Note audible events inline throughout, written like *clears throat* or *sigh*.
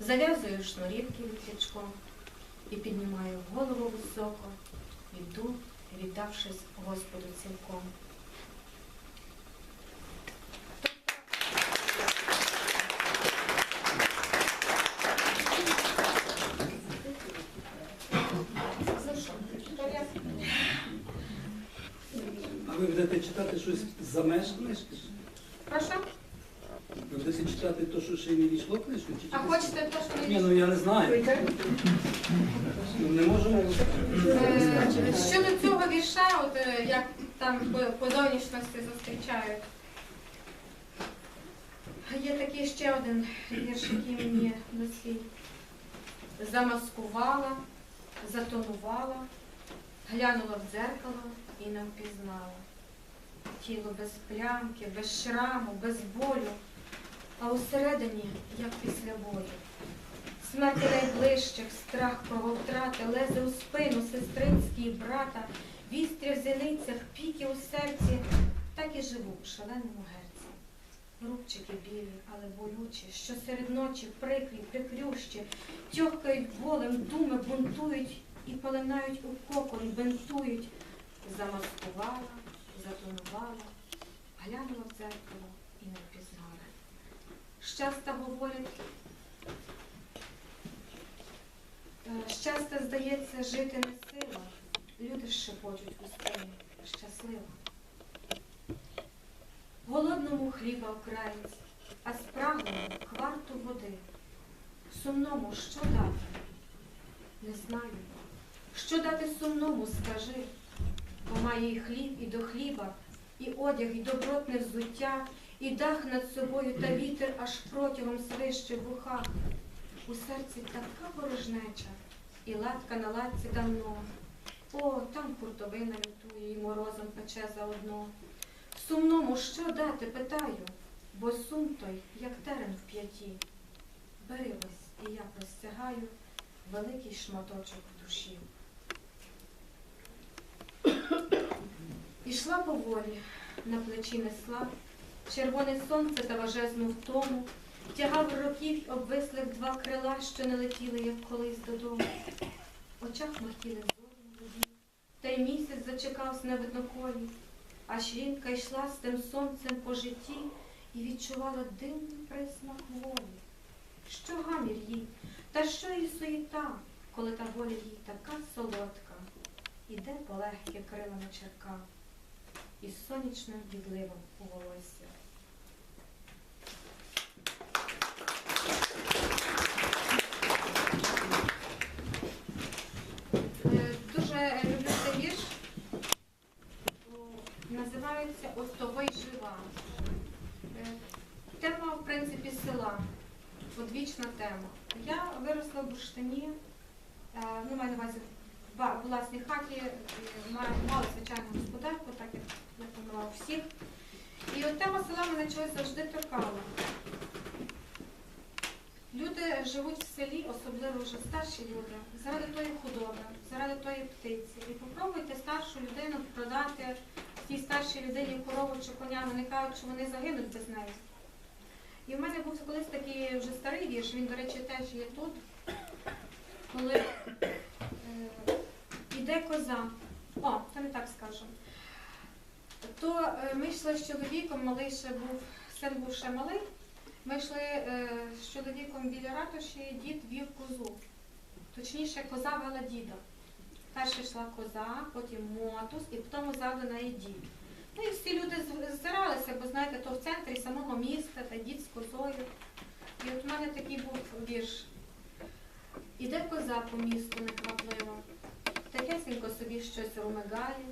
зав'язую шнурівки літячком і піднімаю голову високо, йду, віддавшись Господу цілком. А ви будете читати щось за меж книжки? Прошу? Будете читати те, що ще не війшло книжку? Чи А хочете те, що Ні, ну я не знаю. Ну, не можемо. Е, Щодо цього вірша, от е, як там по- по зовнішності зустрічають. Є такий ще один вірш, який мені на свій замаскувала, затонувала, глянула в дзеркало і не впізнала. Тіло без плямки, без шраму, без болю, а усередині, як після бою. Смерті найближчих, страх крововтрати, лезе у спину сестринській брата, вістря в зіницях, піки у серці, так і живу в шаленому герці. Рубчики білі, але болючі, що серед ночі прикрі, прикрющі, тьохкають болем, думи бунтують і полинають у кокон, бентують. Замаскувала, затонувала, глянула в дзеркало і не. Щаста говорять, Е, Щастя, здається, жити не сила. Люди шепочуть у спині. Щаслива. Голодному хліба окраєць, а спраглому кварту води. Сумному що дати? Не знаю. Що дати сумному, скажи, бо має і хліб, і до хліба, і одяг, і добротне взуття, і дах над собою, та вітер аж протягом свище в ухах. У серці така порожнеча, і латка на латці давно. О, там хуртовина лютує, і морозом пече заодно. Сумному що дати, питаю, бо сум той, як терен в п'яті. Бери ось, і я простягаю великий шматочок душі. Ішла поволі, на плечі несла, червоне сонце та важезну втому, тягав років й обвислих два крила, що не летіли, як колись додому. Очах махтіли зорі молоді, та й місяць зачекав на видноколі, аж жінка йшла з тим сонцем по житті і відчувала дивний присмак волі. Що гамір їй, та що їй суєта, коли та воля їй така солодка, іде полегке крилами черка, із сонячним відливом у волосся. Е, Дуже люблю цей вірш. О, Називається «От того жива. Е, Тема, в принципі, села. Одвічна тема. Я виросла в Бурштині, е, ну, маю на увазі в власній хаті, е, мала звичайну господарку, так як я помила всіх. І от тема села мене чогось завжди торкала. Люди живуть в селі, особливо вже старші люди, заради тої худоби, заради тої птиці. І попробуйте старшу людину продати тій старшій людині корову чи коня, вони кажуть, що вони загинуть без неї. І в мене був колись такий вже старий вірш, він, до речі, теж є тут, коли е, коза. О, це не так скажу. То е, ми йшли з чоловіком, малий ще був, син був ще малий. Ми йшли е, з чоловіком біля ратуші, дід вів козу. Точніше, коза вела діда. Перше йшла коза, потім мотус, і потім ззаду неї дід. Ну і всі люди ззиралися, бо знаєте, то в центрі самого міста, та дід з козою. І от у мене такий був вірш. Іде коза по місту неквапливо, такесенько собі щось ромигає,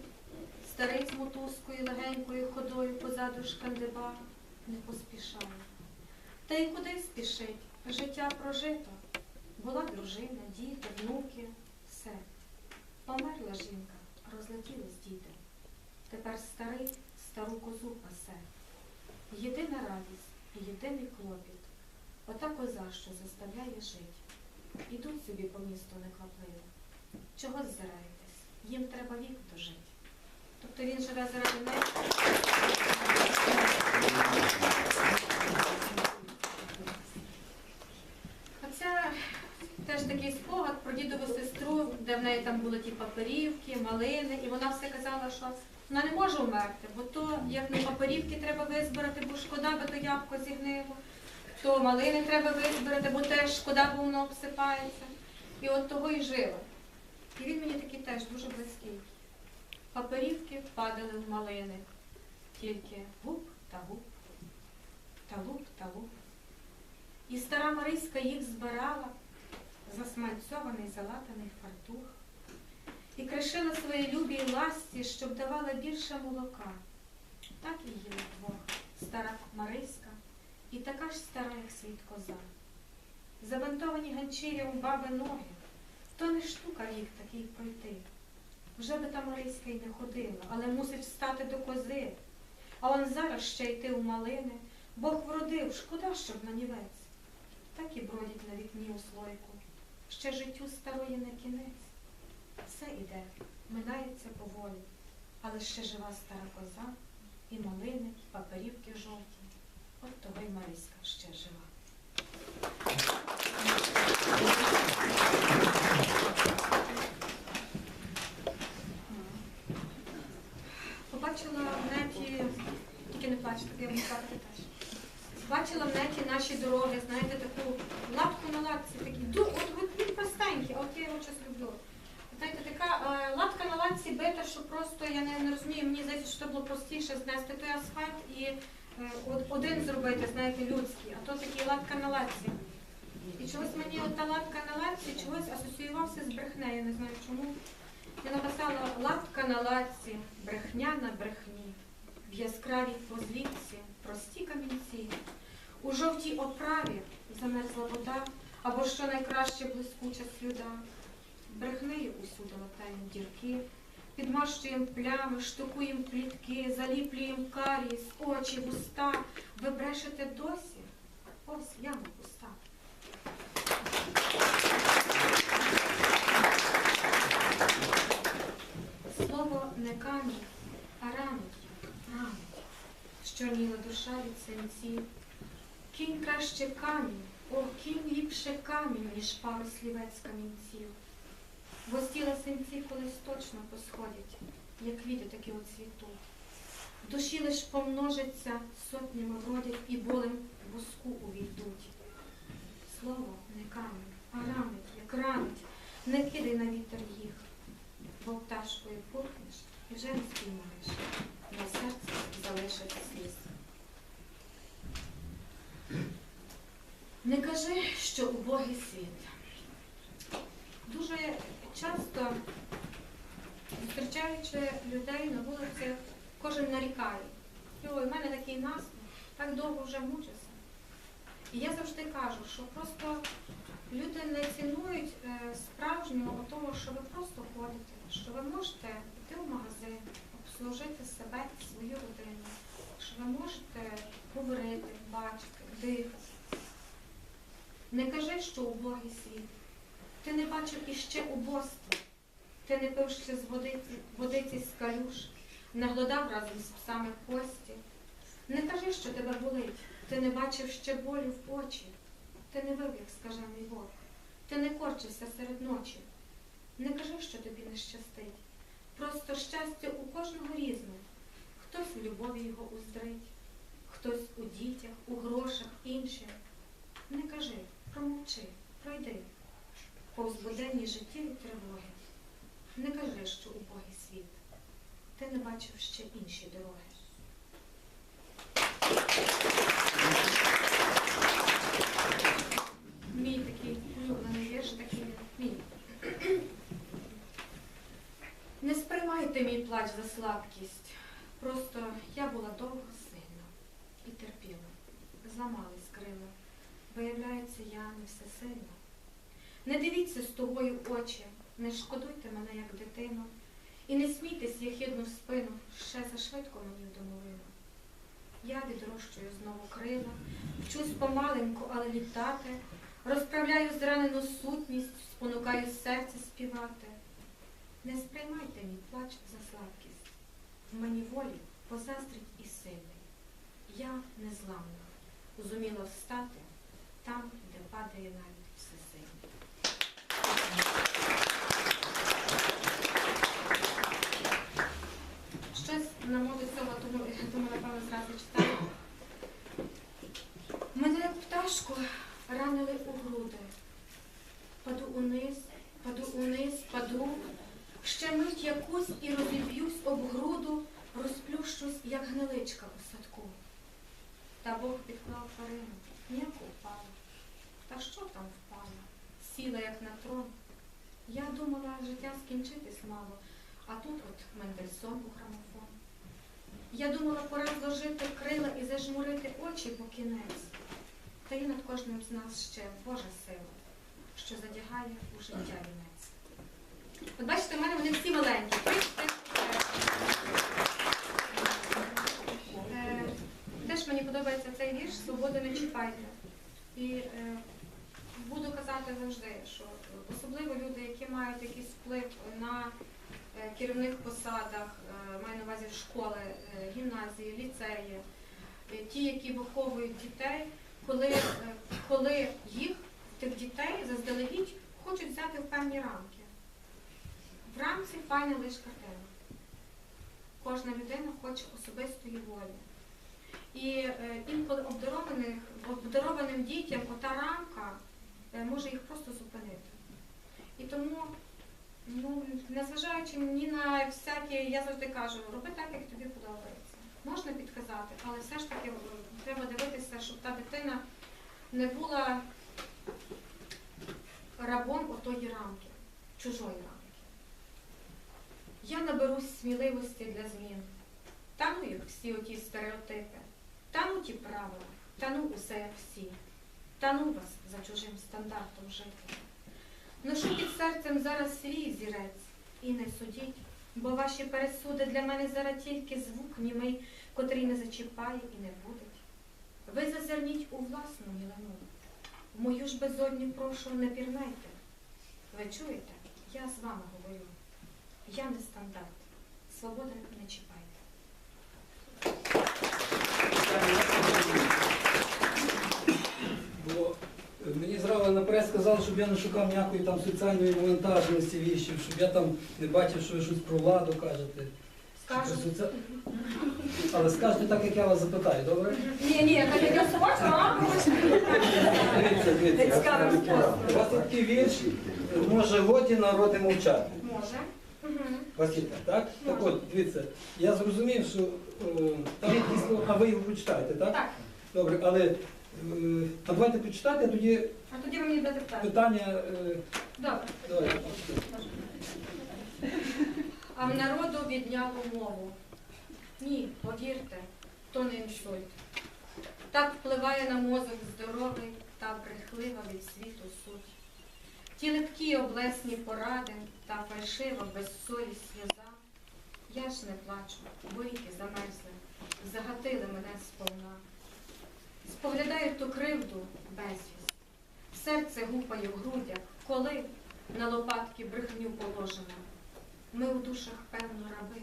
старий з мотузкою легенькою ходою позаду шкандиба не поспішає. Та й куди спішить? Життя прожито. Була дружина, діти, внуки, все. Померла жінка, розлетілись діти. Тепер старий стару козу пасе. Єдина радість єдиний клопіт. Ота коза, що заставляє жить. Ідуть собі по місту неквапливо. Чого ззираєтесь? Їм треба вік дожити. Тобто він живе заради неї. Такий спогад про дідову сестру, де в неї там були ті паперівки, малини, і вона все казала, що вона не може вмерти, бо то як не паперівки треба визбирати, бо шкода, бо то ябко зігнило, то малини треба визбирати, бо теж шкода, бо воно обсипається. І от того і жила. І він мені такий теж дуже близький. Паперівки падали в малини, тільки гуп та гуп, та луп та луп. І стара Мариська їх збирала, засмальцьований залатаний фартух, і кришила свої любі й ласті, щоб давала більше молока. Так і їли вдвох стара Мариська і така ж стара, як світ коза. Забинтовані ганчір'ям у баби ноги, то не штука їх такий пройти. Вже би та Мариська й не ходила, але мусить встати до кози. А он зараз ще йти у малини. Бог вродив, шкода, щоб на нівець. Так і бродять на вікні у слойку. Ще життю старої не кінець. Все іде, минається поволі, але ще жива стара коза, і малини, і паперівки жовті. От того й Маріська ще жива. Побачила в неті, тільки не плачте, я буду плакати теж. Бачила в неті наші дороги, знаєте, таку лапку на лапці, такі, ду, от, от він простенький, а от я його щось люблю. Знаєте, така е, лапка на лапці бита, що просто я не, не розумію, мені здається, що це було простіше знести той асфальт і е, один зробити, знаєте, людський, а то такий лапка на лапці. І чогось мені та лапка на лапці чогось асоціювався з брехнею, не знаю чому. Я написала лапка на лапці, брехня на брехні, в яскравій позлітці, прості камінці, у жовтій оправі замерзла вода, або що найкраще блискуча слюда. Брехнею усюди латаєм дірки, підмащуєм плями, штукуєм плітки, заліплюєм каріс, очі, вуста. Ви брешете досі? Ось яма пуста. Слово не камінь, а ранить, ранить, щорніла душа від синців. Кінь краще камінь, о, кінь ліпше камінь, ніж пару слівець камінців. Бо з тіла синці колись точно посходять, як квіти такі оцвітуть. В душі лиш помножиться, сотнями вродять і болем в воску увійдуть. Слово не камінь, а ранить, як ранить, не кидай на вітер їх, бо пташкою пухнеш і вже не спіймаєш, на серці залишиться сліз. Не кажи, що убогий світ. Дуже часто, зустрічаючи людей на вулиці, кожен нарікає. Ой, в мене такий настрій, так довго вже мучився. І я завжди кажу, що просто люди не цінують е, справжнього того, що ви просто ходите, що ви можете йти в магазин, обслужити себе свою родину, що ви можете говорити, бачити, дихати. Не кажи, що убогий світ. Ти не бачив іще убоства. Ти не пив ще з водиці, водиці з калюш, не глодав разом з псами кості. Не кажи, що тебе болить. Ти не бачив ще болю в очі. Ти не вив, як скажений вовк. Ти не корчився серед ночі. Не кажи, що тобі не щастить. Просто щастя у кожного різне. Хтось в любові його уздрить, хтось у дітях, у грошах, інших. Не кажи, промовчи, пройди. Повз буденні життєві тривоги. Не кажи, що убогий світ. Ти не бачив ще інші дороги. Мій такий улюблений вірш такий мій. Не сприймайте мій плач за слабкість. Просто я була довго сильна і терпіла. Зламались крила. Виявляється, я не всесильна. Не дивіться з тобою очі, не шкодуйте мене, як дитину, і не смійтесь яхідну в спину, ще зашвидко мені в домовину. Я відрощую знову крила, вчусь помаленьку, але літати, розправляю зранену сутність, спонукаю серце співати. Не сприймайте мій плач за слабкість. В мені волі позаздрить і сильний. Я незламна, зуміла встати там, де падає навіть всесильний. ранили у груди. Паду униз, паду униз, паду. Ще мить якусь і розіб'юсь об груду, розплющусь, як гниличка у садку. Та Бог підклав Фарину, ніяко впала. Та що там впала? Сіла, як на трон. Я думала, життя скінчитись мало, а тут от Мендельсон у грамофон. Я думала, пора зложити крила і зажмурити очі по кінець. Та є над кожним з нас ще Божа сила, що задягає у життя вінець. От бачите, в мене вони всі маленькі. Е, Теж мені подобається цей вірш Свободу не чіпайте. І е, буду казати завжди, що особливо люди, які мають якийсь вплив на керівних посадах, е, маю на увазі школи, е, гімназії, ліцеї, е, ті, які виховують дітей, коли, е, коли їх, тих дітей, заздалегідь хочуть взяти в певні рамки. В рамці файна лише картина. Кожна людина хоче особистої волі. І е, інколи обдарованих, обдарованим дітям ота рамка е, може їх просто зупинити. І тому, ну, незважаючи ні на всякі, я завжди кажу, роби так, як тобі подобається. Можна підказати, але все ж таки треба дивитися, щоб та дитина не була рабом отої рамки, чужої рамки. Я наберусь сміливості для змін. Тануть всі оті стереотипи, тануть ті правила, тану усе як всі. Тану вас за чужим стандартом жити. Ношу під серцем зараз свій зірець і не судіть, бо ваші пересуди для мене зараз тільки звук німий, котрий не зачіпає і не будить. Ви зазирніть у власну мілину. Мою ж безодню прошу не пірнайте. Ви чуєте? Я з вами говорю. Я не стандарт. Свобода не чіпайте. Е, мені зразу наперед сказали, щоб я не шукав ніякої там соціальної навантаженості віщів, щоб я там не бачив, що ви щось про владу кажете. Скажу. Соці- Але скажете так, як я вас запитаю, добре? Ні, ні, так як я собачка, а Дивіться, дивіться. У вас є такий вірш, може годі народи мовчати. може. Мгм. У вас є так, так? Так от, дивіться, я зрозумів, що е, там якісь слова, а ви його прочитаєте, так? Так, Добре, але е, а давайте почитати, а тоді а тоді ви мені дадете питання. питання. е, Добре. давайте. А в народу відняло мову. Ні, повірте, то не інсульт. Так впливає на мозок здоровий та брехлива від світу суть. Ті липкі облесні поради та фальшива безсовість сльоза. Я ж не плачу, бо ріки замерзли, загатили мене сповна. Споглядаю ту кривду безвість. Серце гупає в грудях, коли на лопатки брехню положено. Ми у душах, певно, раби.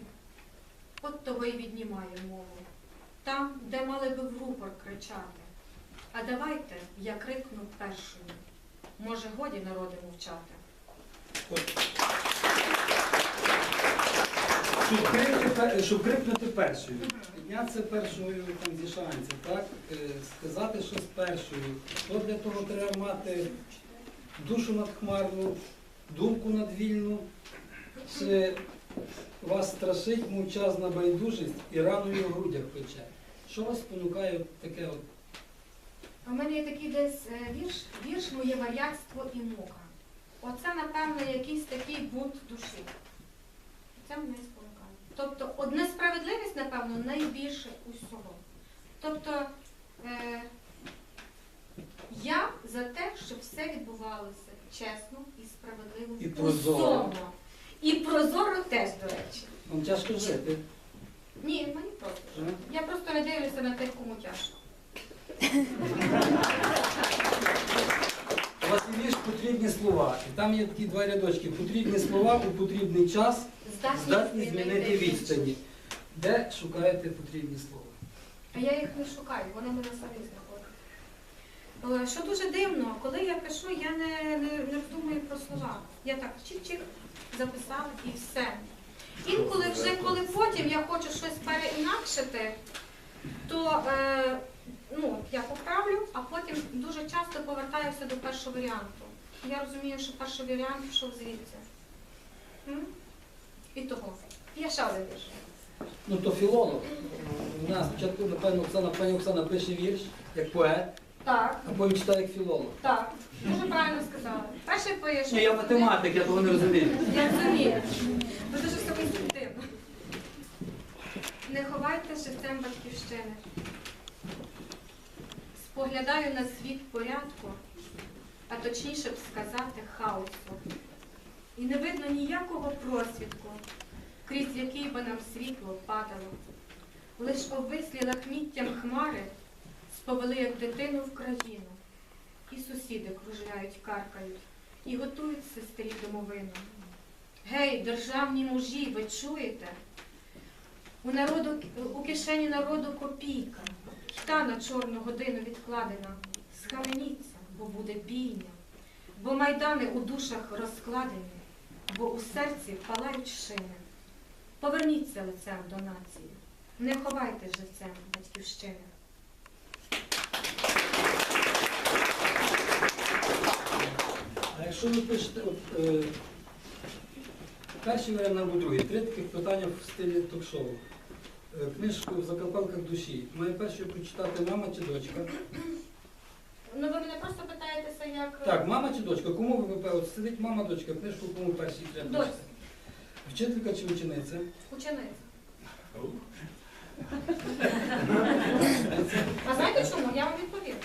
От того й віднімаю мову. Там, де мали би в рупор кричати. А давайте я крикну першою. Може, годі народи мовчати. Щоб крикнути, щоб крикнути першою. Піднятися першою там, зі шансів, так? Е, Сказати щось першою. То для того треба мати душу надхмарну, думку надвільну. Чи вас страшить мовчазна байдужість і раною в грудях пече? Що вас спонукає таке от? В мене є такий десь е, вірш, вірш моє вар'ятство і мука. Оце, напевно, якийсь такий бунт душі. Це мене. Тобто, от несправедливість, напевно, найбільше усього. Тобто, е, я за те, щоб все відбувалося чесно і справедливо І прозоро. усьому. І прозоро теж, до речі. Вам тяжко жити? Ні, мені просто. Я просто не дивлюся на тих, кому тяжко. У вас є вірш потрібні слова. І там є такі два рядочки. Потрібні слова у потрібний час здатні змінити відстані. Де шукаєте потрібні слова? А я їх не шукаю, вони мене самі знаходять. Що дуже дивно, коли я пишу, я не, не, не думаю про слова. Я так чик-чик записала і все. Інколи вже, коли потім я хочу щось переінакшити, то е, ну, я поправлю, а потім дуже часто повертаюся до першого варіанту. Я розумію, що перший варіант пішов звідси. І того. Я ще один вірш. Ну то філолог. У нас спочатку, напевно, Оксана, пані Оксана пише вірш як поет, Так, а потім читає як філолог. так. Дуже правильно сказали. Перший пише. Ні, я математик, я того не розумію. Я розумію. Ви дуже інстинктивно. Не ховайте живцем батьківщини. Споглядаю на світ порядку, а точніше б сказати хаосу. І не видно ніякого просвідку, крізь який би нам світло падало. Лиш обвислі лахміттям хмари сповели, як дитину в країну. І сусіди кружляють, каркають, і готують сестрі домовину. Гей, державні мужі, ви чуєте? У, народу, у кишені народу копійка, та на чорну годину відкладена. Схаменіться, бо буде бійня, бо майдани у душах розкладені, бо у серці палають шини. Поверніться лицем до нації, не ховайте живцем батьківщини. А якщо ви пишете, от, е, перший варіант або другий, три таких питання в стилі ток-шоу. Е, Книжку в закопалках душі. Має першою прочитати мама чи дочка? Ну ви мене просто питаєтеся, як Так, мама чи дочка? Кому ви? От сидить мама, дочка, книжку кому першій треба Дочка. Вчителька чи учениця? учениця. А знаєте чому? Я вам відповім.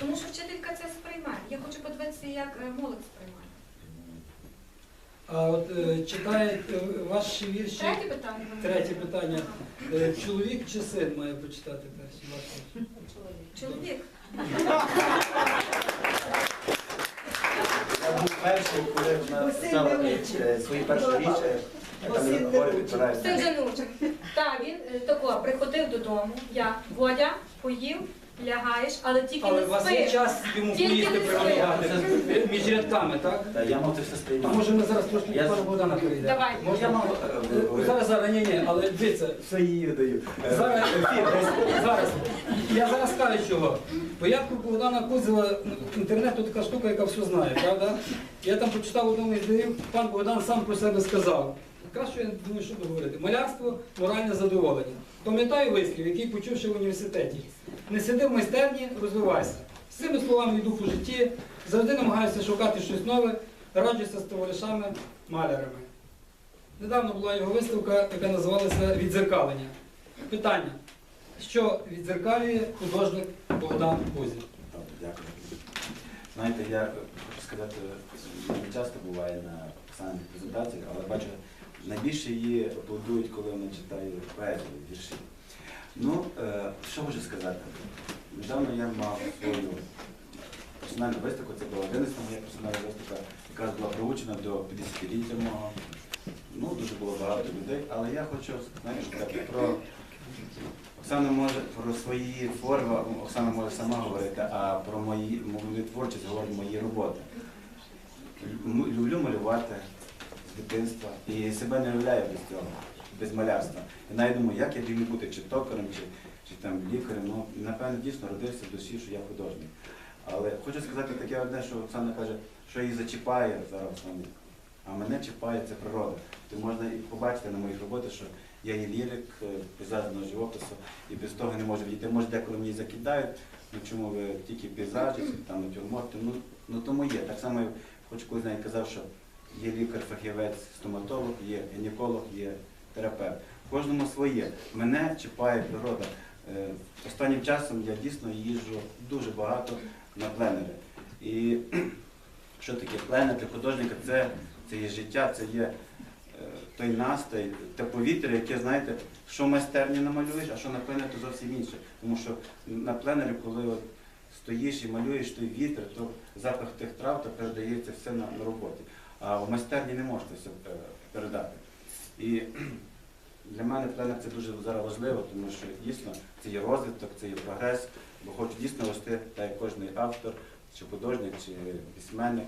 Тому що вчителька це сприймає. Я хочу подивитися, як е, молодь сприймає. А от е, читає е, ваші вірші. Третє питання. Третє питання. Е, Чоловік чи син має прочитати перші ваші? Чоловік. Я був перший, коли вона писала е, свої перші річі, яка не говорить. Так, він е, тако приходив додому. Я, Водя, поїв, лягаєш, але тільки Але не у вас є час йому Тільки поїсти не приготувати між рядками, так? Та я мав це все сприймати. Може ми зараз трошки Я- пана Богдана перейдемо? Давай. Ну, я мав е, говорити. Зараз, зараз, ні, ні, але дивіться, Все її даю. Е, зараз, зараз, я зараз кажу чого. Порядку Богдана Кузова інтернет то така штука, яка все знає, правда? Я там прочитав одному із днів, пан Богдан сам про себе сказав. Краще я думаю, що говорити. Малярство моральне задоволення. Пам'ятаю вислів, який почув ще в університеті. Не сиди в майстерні, розвивайся. З цими словами йду по житті, завжди намагаюся шукати щось нове, раджуся з товаришами малярами. Недавно була його виставка, яка називалася Відзеркалення. Питання. Що відзеркалює художник Богдан Кузін? Дякую. Знаєте, я хочу сказати, не часто буває на писанних презентаціях, але бачу, найбільше її аплодують, коли вона читає поезію, вірші. Ну, е, що можу сказати? Недавно я мав свою персональну виставку, це була 11 моя персональна виставка, яка була приучена до 50-ліття мого. Ну, дуже було багато людей, але я хочу сказати про Оксана може про свої форми, Оксана може сама говорити, а про мої творчість говорить мої роботи. Люблю малювати дитинства і себе не уявляю без цього, без малярства. І навіть думаю, як я не бути чи токарем, чи, чи там лікарем. Ну, напевно, дійсно родився в душі, що я художник. Але хочу сказати таке одне, що Оксана каже, що її зачіпає зараз Оксана, а мене чіпає це природа. То можна і побачити на моїх роботах, що я є лірик, пейзажного живопису, і без того не можу відійти. Може, деколи мені закидають, ну чому ви тільки пейзажі, там натюрморти, ну, ну тому є. Так само я хоч колись навіть казав, що є лікар-фахівець, стоматолог, є гінеколог, є терапевт. Кожному своє. Мене чіпає природа. Е, Останнім часом я дійсно їжджу дуже багато на пленери. І *clears throat* що таке пленер для художника? Це, це є життя, це є е, той настрій, те повітря, яке, знаєте, що в майстерні намалюєш, а що на пленері, то зовсім інше. Тому що на пленері, коли от стоїш і малюєш той вітер, то запах тих трав то передається все на, на роботі. А в майстерні не можна все передати. І для мене тренер це дуже зараз важливо, тому що дійсно це є розвиток, це є прогрес, бо хочу дійсно рости, так як кожен автор, чи художник, чи письменник,